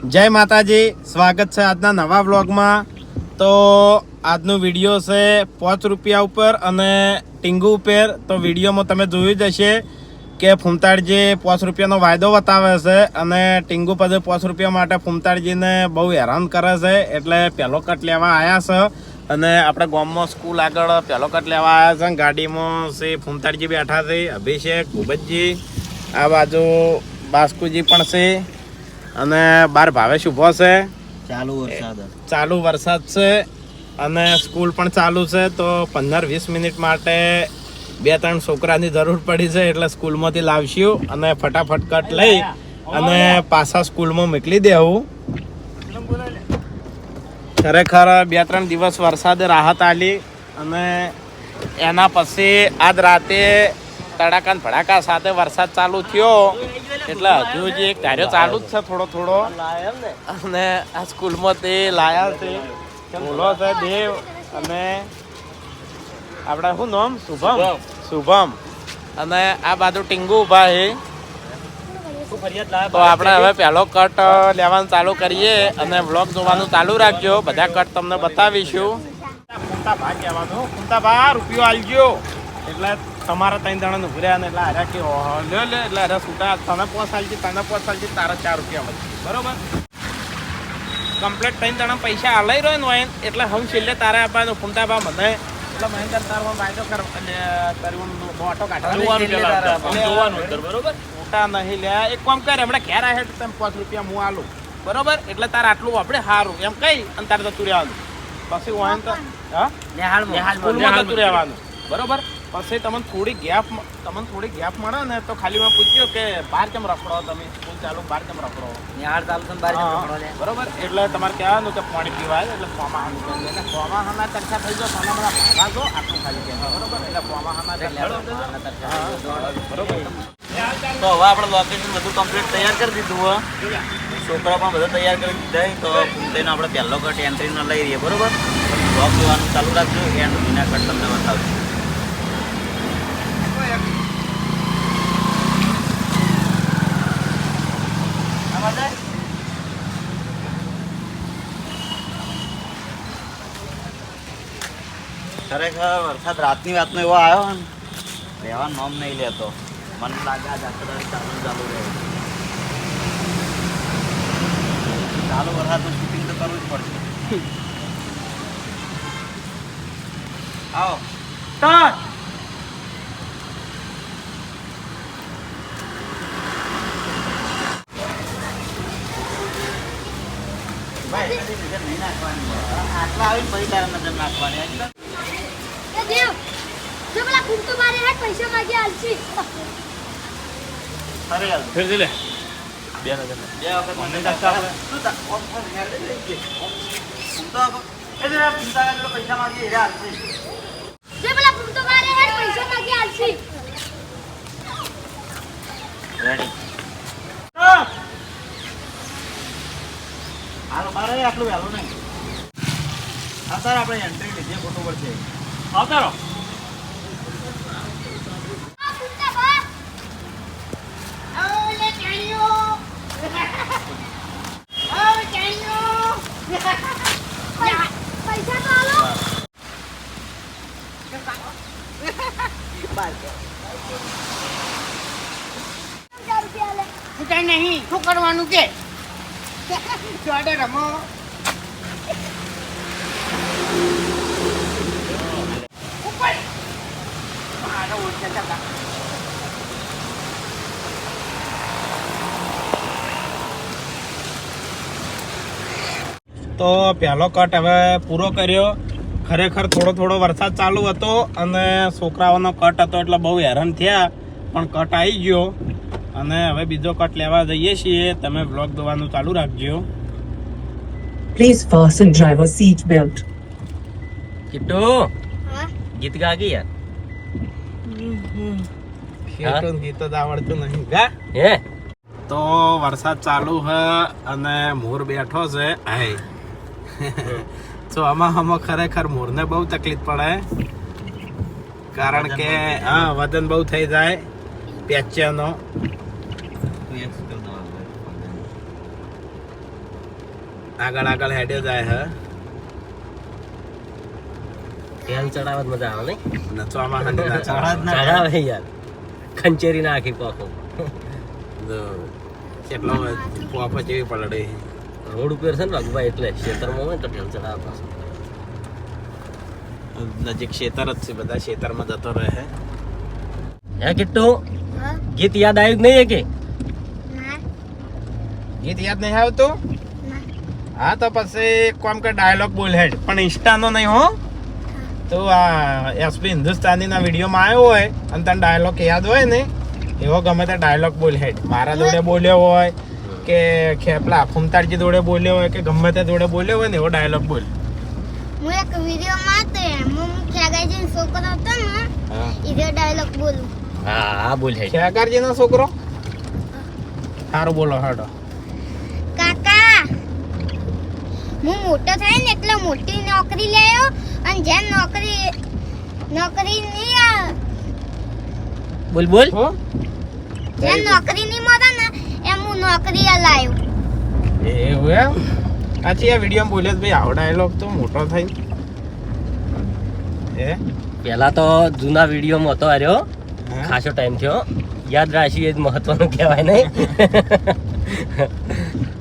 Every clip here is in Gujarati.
જય માતાજી, સ્વાગત છે આજના નવા વ્લોગમાં. તો આજનો વીડિયો છે પાંચ રૂપિયા ઉપર અને ટીંગુ ઉપર. તો વિડીયોમાં તમે જોયું જ હશે કે ફૂમતાડજી પાંચ રૂપિયાનો વાયદો બતાવે છે અને ટીંગુ પછી પાંચ રૂપિયા માટે ફૂમતાડજીને બહુ હેરાન કરે છે. એટલે પહેલો કટ લેવા આવ્યા છે અને આપણે ગામમાં સ્કૂલ આગળ પહેલો કટ લેવા આવ્યા છે. ગાડીમાં શ્રી ફૂમતાડજી બેઠા છે, અભિષેક ભૂપતજી આ બાજુ બાસ્કુજી પણ છે. અને બાર ભાવેશ ઊભો છે. ચાલુ વરસાદ ચાલુ વરસાદ છે અને સ્કૂલ પણ ચાલુ છે તો પંદર વીસ મિનિટ માટે બે ત્રણ છોકરાની જરૂર પડી છે એટલે સ્કૂલમાંથી લાવશું અને ફટાફટ કટ લઈ અને પાછા સ્કૂલમાં મોકલી દેવું. ખરેખર બે ત્રણ દિવસ વરસાદે રાહત આલી અને એના પછી આજ રાતે તડાકા ને ભડાકા સાથે વરસાદ ચાલુ થયો. એટલે હજુ હજી એક ધાર્યો ચાલુ જ છે થોડો થોડો. અને આ સ્કૂલમાં તે લાયા છે. બોલો છે દેવ અને આપણે શું નામ? શુભમ. શુભમ. અને આ બાજુ ટીંગુ ઊભા છે. તો આપણે હવે પહેલો કટ લેવાનું ચાલુ કરીએ અને વ્લોગ જોવાનું ચાલુ રાખજો. બધા કટ તમને બતાવીશું. કુંતા ભા કહેવાનું કુંતા ભા રૂપિયો આલજો. એટલે તમારા ત્રણ જણા ઉભર્યા ને એટલે હાર્યા કે લે લે એટલે અરે છૂટા તને પોસ આલજી તને પોસ આલજી તારા ચાર રૂપિયા વધશે બરોબર? કમ્પ્લેટ ત્રણ જણા પૈસા આલાઈ રહ્યો ને હોય એટલે હું છેલ્લે તારે આપવાનું ફૂમતા ભા મને એટલે મહેન્દ્ર તારો વાયદો કર કર્યું મોટો કાઢવાનો. બરોબર? મોટા નહીં લે. એક કામ કરે હમણાં ઘેર આવે તો તમે પાંચ રૂપિયા હું આલું. બરોબર? એટલે તારે આટલું આપણે સારું એમ કઈ અને તારે જતું રહેવાનું. પછી વાહન તો હા? સ્કૂલમાં જતું રહેવાનું. બરોબર? પછી તમને થોડી ગેપ તમને થોડી ગેપ મળે ને તો ખાલી મેં પૂછ્યું કે બહાર કેમ રખડો? તમે સ્કૂલ ચાલુ બહાર કેમ રખડો? હા, બરોબર. એટલે તમારે કહેવાનું કે પાણી પીવાય એટલે ફોમાહાનું કહે એટલે ફોમાહાના ચર્ચા થઈ જાવ સોના બધા ભાગા જો આટલું ખાલી કહેવાય. બરોબર? એટલે ફોમા હાના બરોબર. તો હવે આપણે લોકેશન બધું કમ્પ્લીટ તૈયાર કરી દીધું હો. છોકરા પણ બધું તૈયાર કરી દીધા તો તેને આપણે પહેલો કટ ન લઈ રહીએ બરોબર? બ્લોક જોવાનું ચાલુ રાખજો એન્ડ વિના કટ તમને બતાવજો ખરેખર વરસાદ રાતની વાતનો એવો આવ્યો ને રહેવા નોમ નહીં લેતો મને લાગે આ જાત્રા ચાલુ ચાલુ રહે ચાલુ વરસાદનું શૂટિંગ તો કરવું જ પડશે આવો ભાઈ એટલી નજર નહીં નાખવાની આટલા આવીને પછી તારે નજર નાખવાની એ દેવ જો પેલા કુંતુ મારે હેઠ પૈસા માંગી આલસી અરે યાર ફેર દે લે બે વખત મને ધક્કા? ઓમ ઓમ હેડ. ઓમ. તો એ ના પૈસા. જો પેલા કુંતુ મારે હેઠ પૈસા માંગી આલસી. હાલો, મારે આટલું વહેલું નહીં. સર, આપણે એન્ટ્રી લીધી, ખોટું પડશે. આવતા કુંતા બા ઓ લે ચાણ્યો ઓ ચાણ્યો પૈસા તો આલો હજાર રૂપિયા લે કઈ નહીં શું કરવાનું કે ચોડે રમો ઉપર મારો ઓછા ટકા તો પહેલો કટ હવે પૂરો કર્યો. ખરેખર થોડો થોડો વરસાદ ચાલુ હતો અને છોકરાઓનો કટ હતો એટલે બહુ હેરાન થયા પણ કટ આવી ગયો. અને હવે બીજો કટ લેવા જઈએ છીએ. તમે બ્લોગ દોવાનું ચાલુ રાખજો. Please fasten driver seat belt કિટો હા? ગીત ગા ગઈ યાર. ખેતોને ગીત જ આવડતું નહીં ગા. હે? તો વરસાદ ચાલુ છે અને મોર બેઠો છે. હાય તો આમાં આમાં ખરેખર મોરને બહુ તકલીફ પડે. કારણ કે હા વજન બહુ થઈ જાય પેચ્યાનો. આગળ આગળ હેડે જાય હે. તેલ ચડાવત મજા આવે નહીં? નચવામાં હાંડી ના ચડાવે. યાર. ખંચેરી નાખી પાકો કેટલો પોફો જેવી પલડે રોડ ઉપર છે ને વાઘુભાઈ એટલે ખેતરમાં હોય ને તો તેલ ચડાવવા પાછું નજીક ખેતર જ છે બધા ખેતરમાં જતો રહે હે કિટ્ટુ? હા? ગીત યાદ આવ્યું નહીં કે ગીત યાદ નહીં આવતું? હા તો પછી કોમ કે ડાયલોગ બોલ હેડ. પણ ઇન્સ્ટાનો નહીં હો. તો આ એસપી હિન્દુસ્તાનીના વિડીયોમાં આવ્યો હોય અને તને ડાયલોગ યાદ હોય ને એવો ગમે તે ડાયલોગ બોલ હેડ. મારા જોડે બોલ્યો હોય કે ખેપલા ફૂમતાડજી જોડે બોલ્યો હોય કે ગમે તે જોડે બોલ્યો હોય ને એવો ડાયલોગ બોલ. હું એક વિડિયો માં તો હું ખ્યાગાજીનો છોકરો હતો ને એ ડાયલોગ બોલું. હા હા બોલ હે ખેગારજીનો છોકરો? સારું બોલો હાડો. કાકા હું મોટો થાય ને એટલે મોટી નોકરી લેયો અને જેમ નોકરી નોકરી નહીં બોલ બોલ. હો? જેમ નોકરી નહીં મળે ને નોકરી આ લાયો. એવું એમ? આછી આ વીડિયો બોલ્યો તો ભાઈ આવો ડાયલોગ તો મોટો થઈ. હે? પેલા તો જૂના વિડીયોમાં હતો આર્યો? ખાસો ટાઈમ થયો. યાદ રાખી એ જ મહત્વનું કહેવાય નહીં.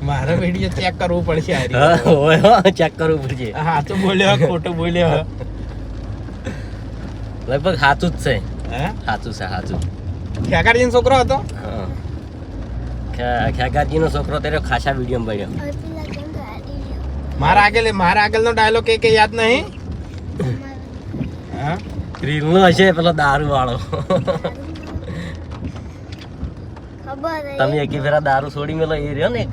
મારો વીડિયો ચેક કરવું પડશે આર્યો ચેક કરવું પડશે. હા તો બોલ્યો ખોટું બોલ્યો. લગભગ સાચું જ છે. હે? સાચું છે સાચું ખેગારજીનો છોકરો હતો? હા. ખેગારજીનો છોકરો તેરો ખાસા વીડિયો લ્યો? મારા આગળ મારા આગળનો ડાયલોગ કે કે યાદ નહીં? હા? રીલનો હશે પેલો દારૂ વાળો તમે એકી ફેરા દારૂ છોડી મેલો એ રહ્યો ને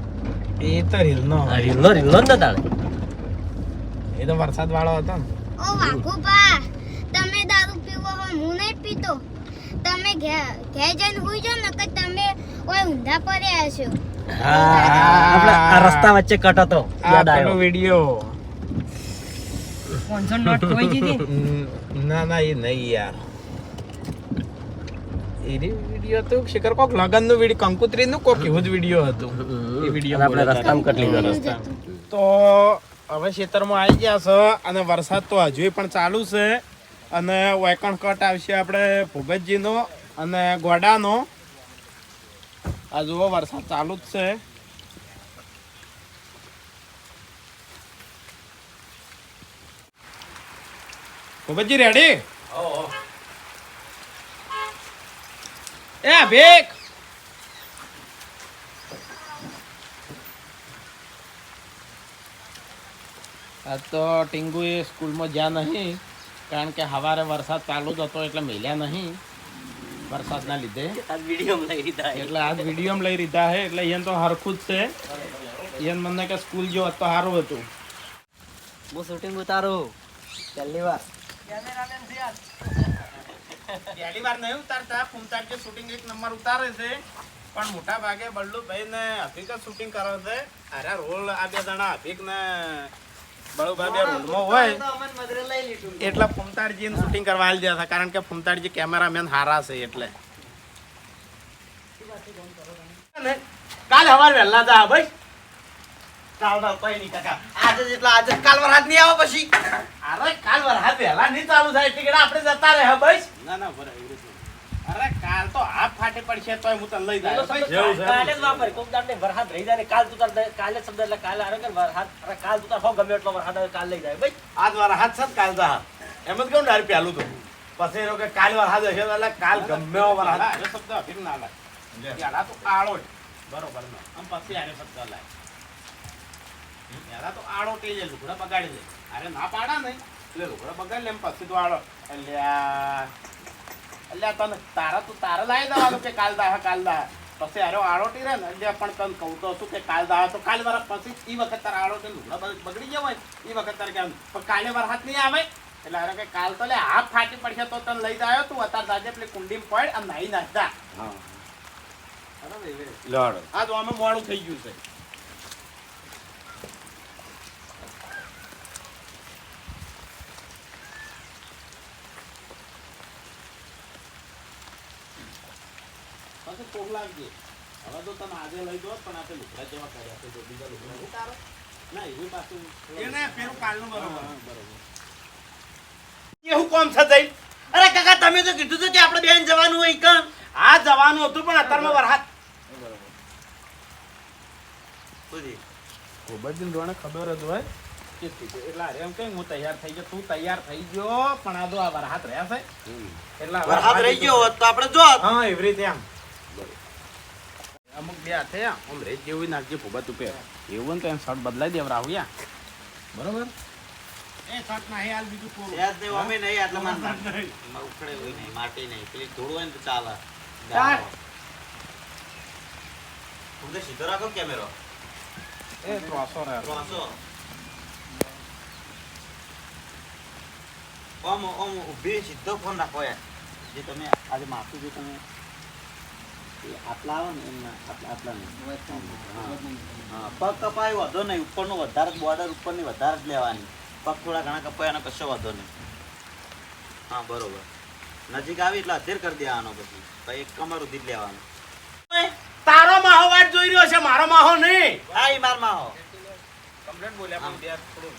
એ તો રીલનો રીલનો રીલનો જ ને? તાણે એ તો વરસાદ વાળો હતો ઓ વાઘુબા તમે દારૂ પીવો હું નહીં પીતો. તમે ઘેર જઈને હોઈ જાવ ને તમે ઓય ઊંધા પડ્યા છો આપણે આ રસ્તા વચ્ચે કટ હતો. યાદ આવ્યો. વિડિયો પાંચસો નોટ કોઈ દીધી ના ના એ નહીં યાર. વીડિયો હતું શિખર કોક લગનનું વીડિયો કંકુત્રી નું કોક એવું જ વીડિયો હતો. એ વીડિયો આપણે રસ્તામાં કટ લીધો તો હવે ખેતરમાં આવી ગયા છે અને વરસાદ તો હજુ પણ ચાલુ છે. અને વેકણ કટ આવશે આપણે ભૂપેશજીનો અને ગોડાનો. આ જુઓ, વરસાદ ચાલુ જ છે. ભૂપેશજી રેડી એ ભેખ આ તો ટીંગુ એ સ્કૂલમાં જ્યાં નહીં. કારણ કે સવારે વરસાદ ચાલુ જ હતો એટલે મેલ્યા નહીં વરસાદના લીધે. આ વીડિયો લઈ લીધા એટલે આજ વીડિયો લઈ લીધા છે. એટલે એને તો હરખું જ છે. એને મને કે સ્કૂલ જો તો સારું હતું. હું શૂટિંગ ઉતારું. પહેલી વાર. પહેલી વાર નહીં ઉતારતા ફૂમતાર જે શૂટિંગ એક નંબર ઉતારે છે. પણ મોટા ભાગે બલ્લુભાઈ ને હફીક જ શૂટિંગ કરે છે. અરે રોલ આ બે જણા હફીક ને બળુભાઈ હોય એટલે ફૂમતારજી શૂટિંગ કરવા આવી હતા કારણ કે ફૂમતારજી કેમેરામેન હારા છે એટલે. કાલ હવાર વહેલા જા ભાઈ. કાલ વરસાદ નહીં આવે પછી? કાલ વરસાદ વહેલા નહીં ચાલુ થાય એટલે આપણે જતા રહે ભાઈ. ના ના અરે કાલ તો હાથ ફાટે પડશે તોય હું તને લઈ જાય કાલે જ વાપર. કોક દાડે વરસાદ રહી જાય ને કાલ તું તાર કાલે શબ્દ એટલે કાલે આરે કે વરસાદ અરે કાલ તું તાર હો ગમે એટલો વરસાદ આવે કાલ લઈ જાય. ભાઈ આજ વરસાદ છે કાલ જા. એમ જ કહું ડાયરેક્ટ પહેલું તો. પછી એ લોકો કાલ વરસાદ હશે એટલે કાલ ગમે વરસાદ એ શબ્દ અભિન ના લાય યાડા તો આળો જ બરોબર ને. આમ પછી આરે શબ્દ તો આળો તે જ લુગડા બગાડી દે. અરે ના પાડા નહીં એટલે લુગડા બગાડી લે એમ પછી તો આળો. અલ્યા અલ્યા તને તારા તું તારા લાવી દેવાનું કે કાલ દાહ કાલ દાહ. પછી આરો આળો રે રહે ને એટલે પણ તને કહું તો શું કે કાલ દાહ તો કાલ વરસ પછી એ વખત તારા આળો તે લુગડા બગડી ગયા હોય. એ વખત તારે કેમ? પણ કાલે વરસાદ નહીં આવે? એટલે અરે કે કાલ તો લે હાથ ફાટી પડશે તો તને લઈ જાય તું. અત્યારે સાજે પેલી કુંડી પડ અને નાઈ નાખતા બરાબર આ તો અમે મોડું થઈ ગયું છે. લાગજે. હવે તો તમે આજે લઈ દો પણ આપણે લુગડા જેવા કર્યા છે જો બીજા લુગડા ઉતારો. ના એવું પાછું એને પેલું કાલનું બરોબર. એવું કોમ છે જઈ અરે કાકા તમે તો કીધું હતું કે આપણે બેન જવાનું હોય કણ આ જવાનું હતું પણ અત્યારમાં વરસાદ ગોબરજી ખબર જ હોય. કે એટલે અરે એમ કઈ હું તૈયાર થઈ ગયો. તું તૈયાર થઈ ગયો પણ આ જો આ વરસાદ રહ્યા છે. એટલે વરસાદ રહી ગયો હોત તો આપણે જો હા એવી રીતે આમ અમુક બે હાથે આમ રેત જેવું નાખજે ભૂબા તું પહેર. એવું તો એમ શર્ટ બદલાઈ દેવ રાહુયા બરોબર? એ શર્ટ ના હાલ બીજું પૂરું સહેજ નહીં અમે નહીં આટલા માન ઉખડે હોય નહીં માટી નહીં. પેલી ધૂળ હોય ને તો ચાલે. ચાલ. તમે સીધો રાખો કેમેરો. એ ત્રણસો રહે ત્રણસો. ઓમ ઓમ ઊભી સીધો ફોન રાખો યાર. જે તમે આજે માથું જે તમે આટલા આવે ને એમના આટલા પગ કપાય વધો નહીં ઉપરનું વધારે બોર્ડર ઉપરની વધારે જ લેવાની. પગ થોડા ઘણા કપાય એનો કશો વધો નહીં. હા બરોબર. નજીક આવી એટલે અધેર કરી દેવાનો પછી. પછી એક કમર ઉધી જ લેવાનું તારો માહો વાત જોઈ રહ્યો છે મારો માહો નહીં. હા એ માર માહો. કમ્પ્લેટ બોલ્યા પણ બે થોડું.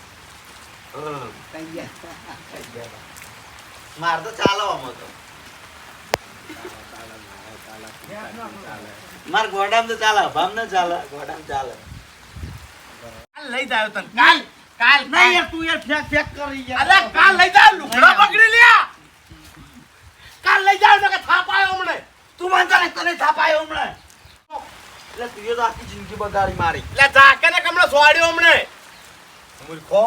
માર તો ચાલો આમ તો. માર ગોડામ તો ચાલે ભામ ન ચાલે ગોડામ ચાલે. કાલ લઈ જાવ તને. કાલ કાલ નહીં યાર તું યાર ફેક ફેક કરી યાર. અરે કાલ લઈ જાવ લુગડા પકડી લ્યા. કાલ લઈ જાવ ને કે થાપ હમણે. તું માનતો તને થાપાયો હમણાં. એટલે તું તો આખી જિંદગી બગાડી મારી. એટલે જાકે ને કમળો સોડ્યો હમણે. મૂર્ખો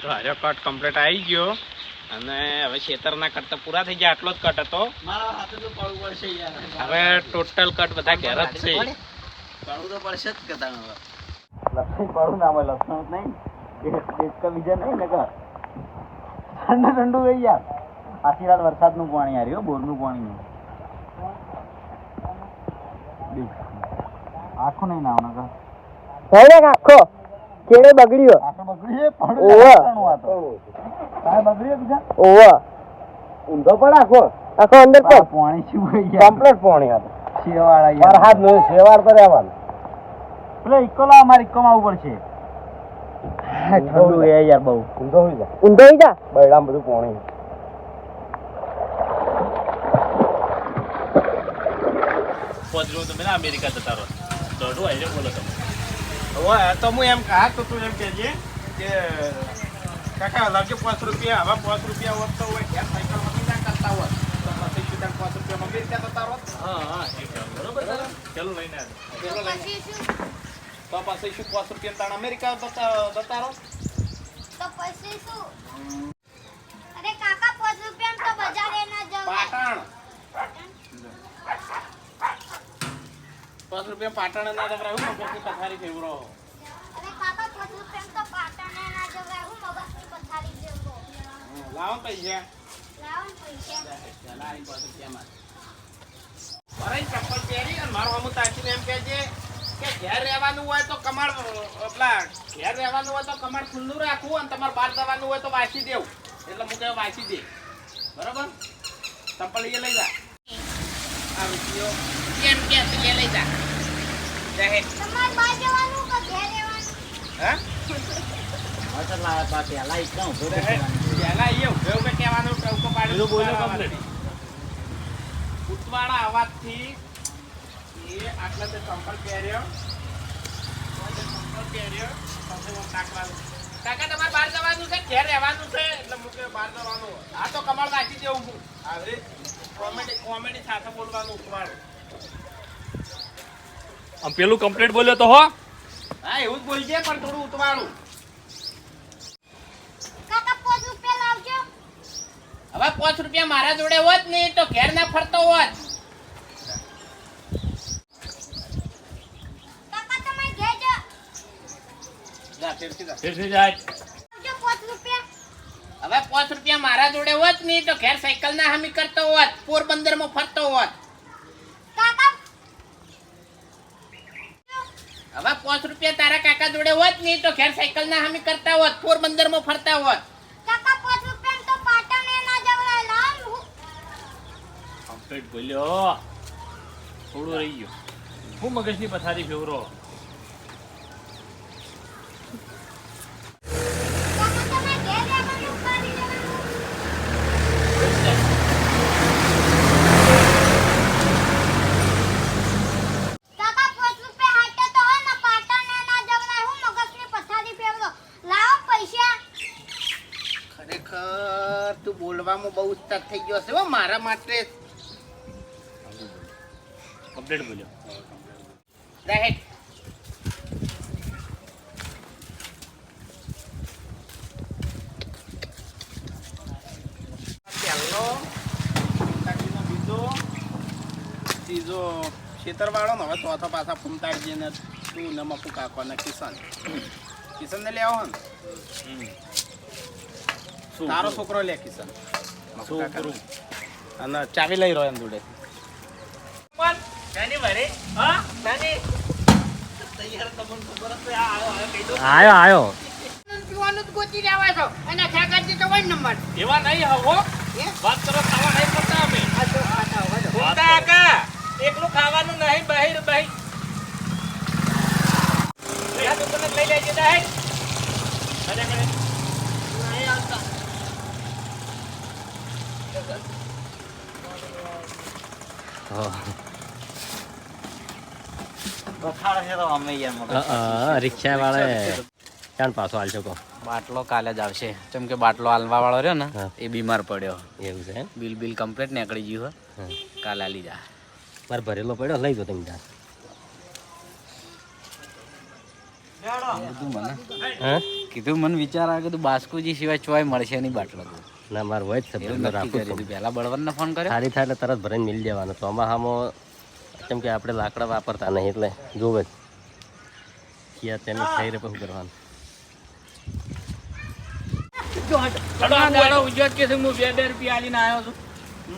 તો હાર્યો કટ કમ્પ્લીટ આવી ગયો. અને હવે ખેતરના કટ તો પૂરા થઈ ગયા. આટલો જ કટ હતો. હવે ટોટલ કટ બધા ઘેર જ છે. પડવું તો પડશે જ કે તને લસણ પડવું ના હોય લસણ નહીં. દેશકા બીજા નહીં ને કર ઠંડુ ઠંડુ યાર આખી રાત વરસાદનું પાણી આવ્યું હો, બોરનું પાણી આખું નહીં નકર આખો. કેડે બગડ્યો ઓવે. તો. ઊંધો પણ આખો. આખો અંદર આ પાણી શું હોય કમ્પ્લીટ પોણી હતો શેવાળા યાર. હાથ નો શેવાળ તો રહેવાનો. પેલો ઇકોલા અમારે ઇક્કોમાં આવવું પડશે. ઠંડુ એ યાર બહુ. ઊંધો હોય જા. ઊંધો જા. બૈડામાં બધું પાણી. પોતરું તમે ના અમેરિકા જતા રહો. દોઢું આઈને બોલો તમે. હવે તો હું એમ કહા તો તું એમ કહેજે કે કાકા લાવજો પાંચ રૂપિયા. હવે પાંચ રૂપિયા વધતો હોય. ત્યાં સાયકલ મમ્મી ના કરતા હોત. તો પછી સીધા પાંચ રૂપિયા મમ્મી ત્યાં જતા હોત? હા હા બરોબર ચાલો લઈને ચાલો લઈને શું તો પછી શું પાંચ રૂપિયા તાણ અમેરિકા જતા જતા રહો તો પછી શું? અરે કાકા પાંચ રૂપિયા તો બજારે ના જવાય. પાટણ? પાંચ રૂપિયા પાટણ ના જવરાય હું મગજની પથારી ફેવરો લાવો પૈસા. વરાઈ ચપ્પલ પહેરી અને મારો અમુક તાકીને એમ કહેજે કે ઘેર રહેવાનું હોય તો કમાડ પેલા ઘેર રહેવાનું હોય તો કમાડ ખુલ્લું રાખવું અને તમારે બહાર જવાનું હોય તો વાંચી દેવું. એટલે હું કહે વાંચી દે. બરાબર? ચપ્પલ એ લઈ જા. આ રૂપિયો કેમ કે છે લઈ જા. જાહેર તમારે બહાર જવાનું કે ઘેર રહેવાનું? હા? અસર લાવે પા પેલા ઇક્કા ઊભો રહે પહેલા એ ઉભે ઉભે કહેવાનું કે પાડી. બોલો. ઉતવાળા. અવાજથી એ આટલા તે સંપર્ક પહેર્યો. સંપર્ક પહેર્યો. હું નાખવાનું. કાકા તમારે બહાર જવાનું છે ઘેર રહેવાનું છે? એટલે હું કે બહાર જવાનું. આ તો કમળ રાખી દેવું હું. આવી કોમેડી કોમેડી સાથે બોલવાનું ઉતવાળું આમ પેલું કમ્પ્લીટ બોલ્યો તો હો. હા એવું જ બોલજે પણ થોડું ઉતવાળું કાકા રૂપિયા લાવજો. હવે પાંચ રૂપિયા મારા જોડે હોત ને તો ઘેર ના ફરતો હોત. કાકા તમે ઘેર જા જા તેરથી જા. ફેર જાય લાવજો પાંચ રૂપિયા હવે પાંચ રૂપિયા મારા જોડે હોત ને તો ઘેર સાયકલ ના હામી કરતો હોત પોરબંદરમાં ફરતો હોત. હવે પાંચ રૂપિયા તારા કાકા જોડે હોત ને તો ઘેર સાયકલ ના હામી કરતા હોત પોરબંદરમાં ફરતા હોત. બોલ્યો, થોડું રહી ગયો. હું મગજની પથારી ફેવરો કાકા તમે ઘેર જવાનું ઉપાડી લેવાનું કાકા પાંચ રૂપિયા હાટે તો હોય ને પાટણને ના જવડાય હું મગજની પથારી ફેરવો લાવો પૈસા ખરેખર તું બોલવામાં બહુ ઉસ્તાદ થઈ ગયો છે હો મારા માટે. અપડેટ બોલ્યો. રાઈટ ત્રીજો ખેતરવાળો ને હવે ચોથો પાછા ફૂમતાડજી ને તું ને મકુ કાકો ને કિશન કિશન ને લેવો ને તારો છોકરો લે કિશન. મકુ કાકા અને ચાવી લઈ રહ્યો એમ જોડે. આયો આયો પીવાનું ગોતી લેવા છો. અને ઠાકરજી તો વન નંબર. એવા નહીં હવો વાત કરો ખાવા નહીં પડતા અમે. આ તો ખાતા હોય તો. બોલતા કાકા એકલું ખાવાનું નહીં બહિર બહિર. લઈ લેજે દાહેર અરે અરે નહીં આવતા બખાડે છે તો અમે યાર મગજ. રિક્ષા વાળા પાછો હાલ શકો બાટલો કાલે જ આવશે. કેમ કે બાટલો હાલવા વાળો રહ્યો ને એ બીમાર પડ્યો. એવું છે બિલ બિલ કમ્પ્લીટ નીકળી ગયું હા. કાલે આલી જા. મારે ભરેલો પડ્યો લઈ જો. તમે હા? કીધું મને વિચાર આવે કે તું બાસ્કુજી સિવાય ચોય મળશે નહીં બાટલો તો. ના મારે હોય જ છે રાખું છું. પહેલા ફોન કર્યો? સારી થાય એટલે તરત ભરીને મિલી જવાનું ચોમાસામાં કેમ કે આપણે લાકડા વાપરતા નહીં એટલે જોવે જ. ક્યાં તેને થઈ રહે પછી કરવાનું?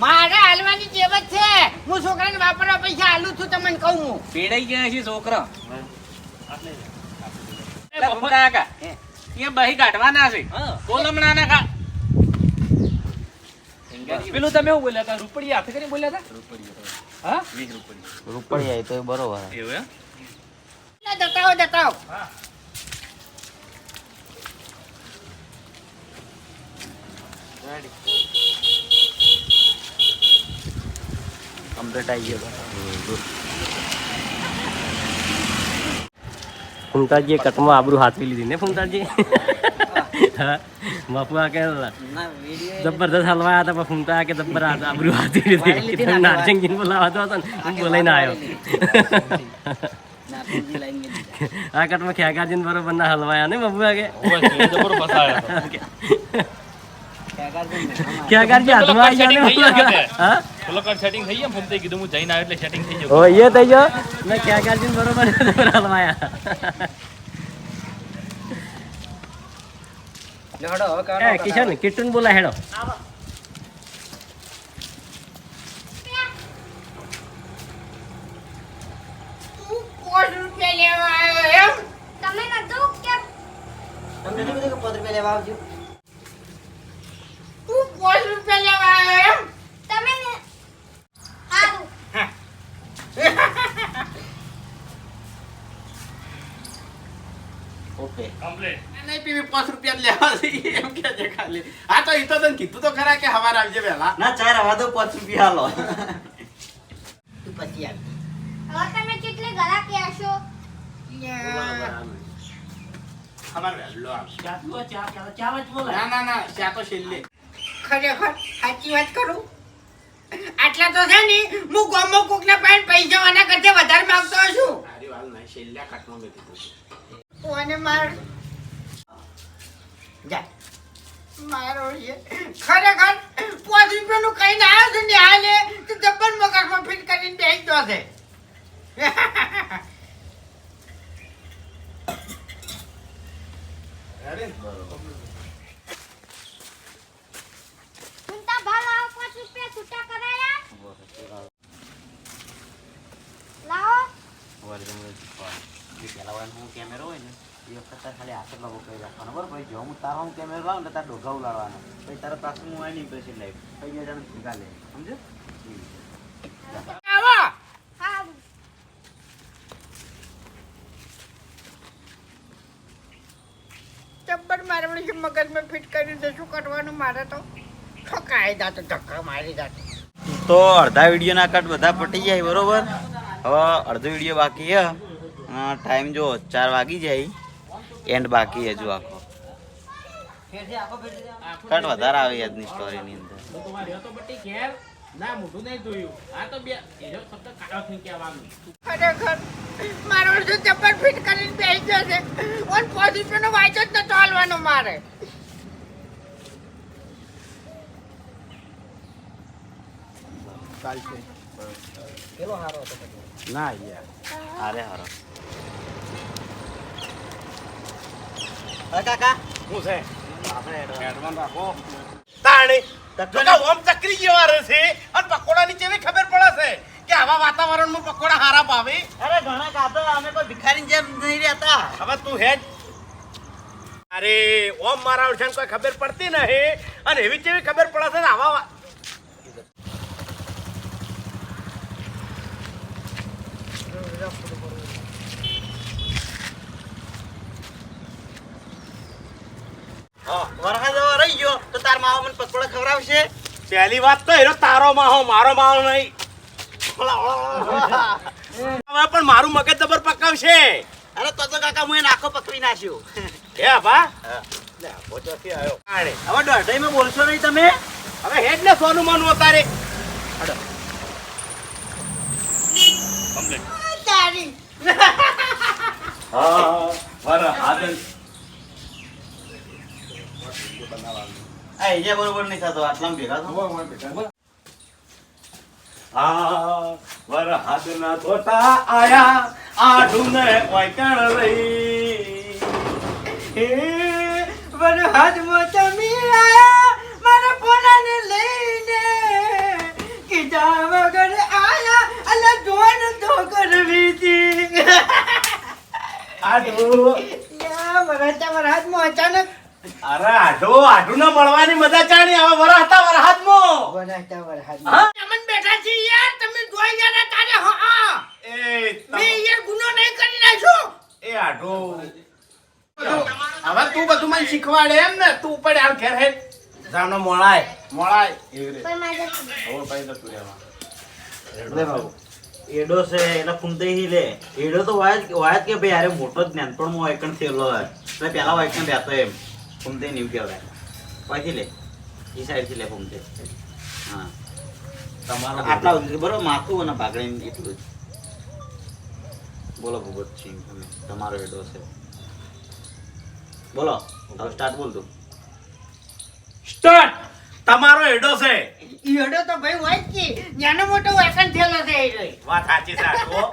મારે હાલવાની ટેવ છે. હું છોકરાને વાપરવા પૈસા હાલું છું તમને કહું હું. પેડાઈ ગયા છે છોકરો. પેલું તમે શું બોલ્યા હતા? રૂપડી હાથ કરીને બોલ્યા હતા? હા? રૂપડી આવી તો એ બરોબર એવું એમ? ના, જતાવો જતાવો કમ્પ્લીટ આવી ગયો ફૂમતાજીએ કટમાં આબરૂ હાથવી લીધી ને ફૂમતાજી? બાપુઆ કે ના વીડિયો જબરદસ્ત હલવા હતા પણ ફૂમતા કે જબર આબરૂ કે તમે નારસિંગજીને બોલાવતો હતો ને હું બોલાઈને આવ્યો આ કટમાં ખેગાજીને બરોબર ના હલવાયા ને બાપુઆ કે ખેગાજી હાથમાં આવી ગયા ને બાપુઆ કે. હા સેટિંગ થઈ ગયા ફૂમતે કીધું હું જઈને આવ્યો એટલે સેટિંગ થઈ ગયું ઓ એ થઈ ગયો મેં ખેગાજીને બરોબર હલવાયા એ કિશન કિટુન બોલા હેડો. તું કોટ રૂપિયા લેવા આવ્યો એમ? તમે ઓકે. નહીં પીવી પાંચ રૂપિયા લેવા છે એમ કે છે ખાલી. હા તો એ તો તને કીધું તો ખરા કે હવાર આવજે વહેલા ના ચાર હવા તો પાંચ રૂપિયા લો તું પછી આવ હવે તમે કેટલે ગળા કહેશો હવાર વહેલો આવશે. ના ના ના ચા તો છેલ્લે. ખરેખર સાચી વાત કરું? આટલા તો છે ને હું ગમો કોક ના પાસે પૈસા આના કરતા વધારે માંગતો છું. સારી વાત નહીં છેલ્લે કટમાં મેં કીધું અને માર જા. મારો છે ખરેખર પાંચ રૂપિયાનું કહીને આવ્યો છે ને હાલે, તો જબ્બર મગજમાં ફિટ કરીને બેસી દો છે. એ વખત તારે ખાલી આસરલા જો હું તારો હું કેમેરો તારે ડોઘા ઉલાડવાનો પાછું હું આની ઇમ્પ્રેશન લાવી પછી બે જણ ભેગા લે. સમજે? ચબ્બર મારવાની છે મગજમાં ફિટ કરી શું કરવાનું મારે તો? ઠોકાઈ જાતો ધક્કા મારી જાતો. તો અડધા વિડીયોના કટ બધા પટી જાય બરોબર? હવે અડધો વીડિયો બાકી છે. ટાઈમ જો ચાર વાગી જાય. એન્ડ બાકી હજુ આખો. કટ વધારે આવી આજની સ્ટોરીની અંદર. ના મોઢું નહીં જોયું આ તો બે એનો શબ્દ કાઢો થઈ કહેવાનું ખરેખર મારો જો ચપ્પલ ફિટ કરીને બેસી જશે ઓન પાંચ રૂપિયાનો વાંચો જ નતો હાલવાનો મારે. ના યાર. હારે હારો. હવે કાકા શું છે. એડવાન્સ રાખો. તાણી તો ઓમ ચકરી જેવા રહેશે અને પકોડાની કેવી ખબર પડે છે કે આવા વાતાવરણમાં પકોડા હારા ભાવે? અરે ઘણા કાતો અમે કોઈ ભિખારી જેમ નહીં રહેતા. હવે તું હેડ. અરે ઓમ મારા ઓળખાણ કોઈ ખબર પડતી નહીં અને એવી કેવી ખબર પડે છે ને આવા વા- વરસાદ હવે રહી ગયો. તો તાર માવો મને પકોડા ખવડાવશે. પહેલી વાત તો એનો તારો માહો મારો માહો નહીં. હવે પણ મારું મગજ જબર પકાવશે. અરે તો તો કાકા હું એને આખો પકવી નાખ્યો. હે. બા હવે દોઢાઈમાં બોલશો નહીં તમે? હવે હેડ ને સોનું માનું અતારે તારી. આ અહીંયા બરોબર નહીં થતો આટલામાં ભેગા થો. આ વરહાદના તોતા આયા આઢુને ઓયકણ રહી હે વરહાદમાં તમે આયા મારા પોનાને લઈને. કીધા વગર આયા અલા ધોન તો કરવી હતી. યા અચાનક અરે આઢો આઢુ ને મળવાની મજા ચાણી. હવે વરહતા વરહાદ મો વરહતા વરહાદ હા? તમે બેઠા છે યાર તમે જોઈ ગયા તારે હા એ મે યાર ગુનો નહીં કરી નાખ્યો. એ આઢો. હવે તું બધું મને શીખવાડે એમ ને તું પણ આમ ઘેર હે. જાનો મોળાય. મોળાય. એવી કોઈ મારે હવે પછી જતું રહેવાનું. લે બાબુ. એડો છે એટલે ફૂમતે હી લે. એડો તો વાયત વાયત વાય જ કે ભાઈ અરે મોટો જ્ઞાન પણ મો એકણ થયેલો એટલે પેલા વાયકણ રહેતો એમ. ફૂમતે નહીં કહેવાય વાયથી લે એ સાઈડથી લે ફૂમતે હા તમારો આટલા બરોબર માથું અને પાઘડી એટલું જ બોલો ભગવત તમે તમારો એડો છે બોલો હવે સ્ટાર્ટ બોલ તું સ્ટાર્ટ તમારો એડો છે એડો તો ભાઈ હોય જ કે નાનો મોટો વાસણ થયેલો છે એ વાત સાચી સાચો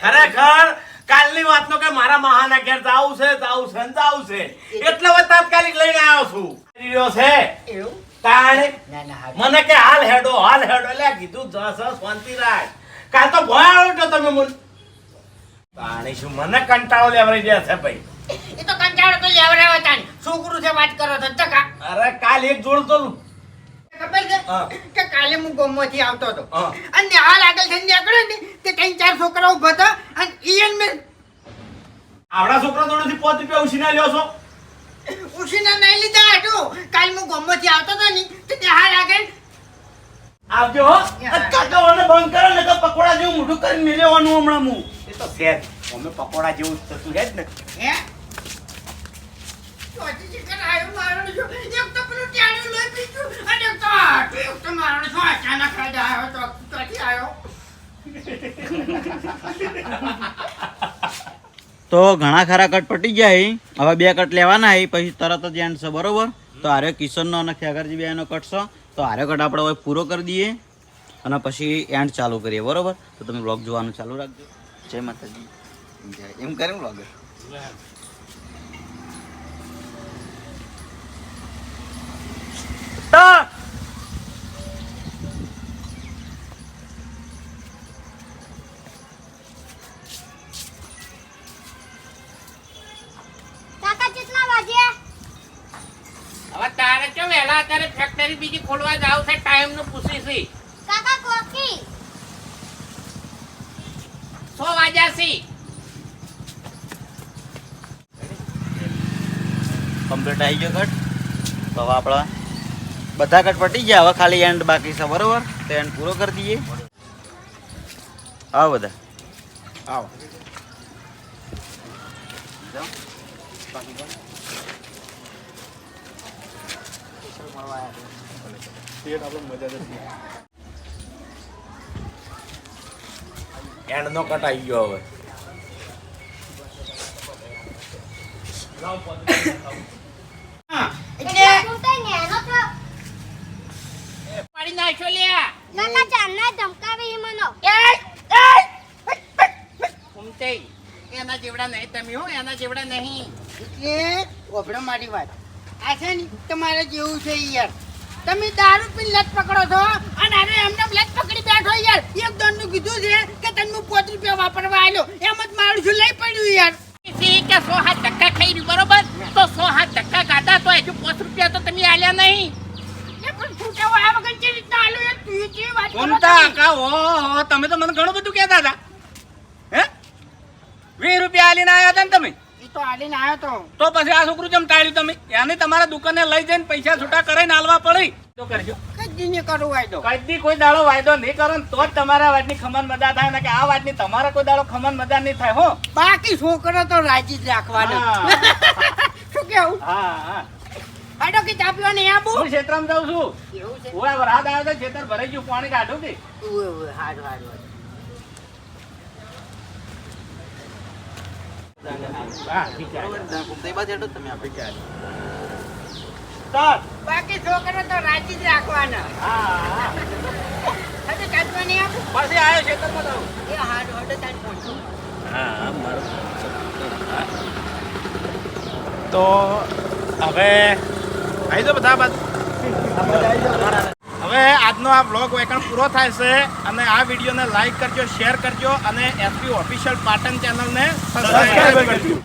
ખરેખર કાલની વાતનો કે મારા મહાના ઘેર જાવું છે જાવું છે ને જાવું છે. એટલે હવે તાત્કાલિક લઈને આવ્યો છું. રહ્યો છે. એવું? તાણે ના ના. મને કે હાલ હેડો હાલ હેડો. એટલે કીધું જસ શાંતિ રાખ. કાલ તો ભોય આવ્યો તમે મને. તાણે શું મને કંટાળો લેવડી દે છે ભાઈ? એ તો કંટાળો તો લેવડાવે તાન છોકરું છે વાત કરો ચકા. અરે કાલ એક જોડ તો ખબર છે? કે કાલે હું ગોમમાંથી આવતો હતો. અને હાલ આગળ થઈને નીકળ્યો ને તે ત્રણ ચાર છોકરાઓ ઊભા હતા અને ઈયન મેં આવડા છોકરા જોડેથી પોત રૂપિયા ઉછીના લ્યો છો? ઉછીના નહીં લીધા હાટુ. કાલ હું ગોમમાંથી આવતો હતો ને તે ત્યાં હાલ આગળ આવજો હો. બંધ કરો ને તો પકોડા જેવું મોઢું કરી મેળવવાનું હમણાં હું. એ તો સેજ અમે પકોડા જેવું જ થતું છે જ ને. હે? છો? એક તો પેલું ટાણું લઈ પીધું અને એક તો હાટુ એક તો મારો છો અચાનક જ આવ્યો તો ચોથી આવ્યો તો ઘણા ખરા કટ પટી જાય હવે બે કટ લેવાના છે પછી તરત જ એન્ડ છે બરોબર? તો આરે કિશનનો અને ખેગરજી બેનો કટ છે. તો આરે કટ આપણે હવે પૂરો કરી દઈએ અને પછી એન્ડ ચાલુ કરીએ બરોબર? તો તમે બ્લોગ જોવાનું ચાલુ રાખજો. જય માતાજી. એમ કરે બ્લોગ કાકા હવે તારે કેમ વહેલા અત્યારે ફેક્ટરી બીજી ખોલવા જાવ છે? ટાઈમનું પૂછી કાકા કોકી? સો વાગ્યા છે કમ્પ્લીટ આવી ગયો કટ તો આપણા બધા કટ પટી ગયા. હવે ખાલી એન્ડ બાકી છે બરોબર? તો એન્ડ પૂરો કરી દઈએ. આવો બધા. આવો. એન્ડ નો કટ આવી ગયો હવે હા, એટલે એટલે તું તો નેનો છો. પાડી નાખ્યો લ્યા. કાકા ચાંદના ધમકાવે ઈ મનો. ઘૂમતે એના જેવડા નહીં તમે હો એના જેવડા નહીં. એટલે ઓભળો મારી વાત. આ છે ને તમારે જેવું છે યાર. તમે દારૂ પીને લત પકડો છો અને અરે એમને લત પકડી બેઠો યાર. એક દોનનું કીધું છે કે તમને હું પોત રૂપિયા વાપરવા આવ્યો એમ જ મારું છું લઈ પડ્યું યાર? સી કે સો હાથ ધક્કા ખાઈ બરોબર? તો સો હાથ ધક્કા ખાધા તો હજુ પાંચ રૂપિયા તો તમે આલ્યા નહીં. એ છૂટા આ વગર જે રીતના આલું વાત ઓ તમે? તો મને ઘણું બધું કહેતા હતા. હે? વીસ રૂપિયા આલીને આવ્યા હતા ને તમે? ઈ તો આલીને તો. તો પછી આ છોકરું જેમ ટાળ્યું તમે? એને તમારા દુકાને લઈ જઈને પૈસા છૂટા કરીને આલવા પડી. તો કરજો. કદી ને કરું હોય કદી કોઈ દાડો વાયદો નહીં કરો ને તો જ તમારા વાતની ખમન મજા થાય ને કે આ વાતની તમારા કોઈ દાડો ખમન મજા નહીં થાય હો. બાકી છોકરો તો રાજી જ રાખવાનો. શું કેવું? હા હા. આડો કે ચાપ્યો ને નહીં આબુ? હું ક્ષેત્રમ જાઉં છું. એવું છે? ઓય વરાદ આવ્યો તો ક્ષેત્ર ભરાઈ ગયું પાણી કાઢું કે? ઓય ઓય હાડ હેડો તમે બાકી છોકરો તો રાજી જ રાખવાનો. પછી આવ્યો ખેતરમાં જાઉં એ હાડ હાડ તાન પહોંચું. હા મારો તો હવે આવી જાઓ બધા બાદ. હવે આજનો આ બ્લોગ વેકણ પૂરો થાય છે અને આ વિડીયોને લાઈક કરજો શેર કરજો અને એસપી ઓફિશિયલ પાટણ ચેનલને સબસ્ક્રાઈબ કરજો.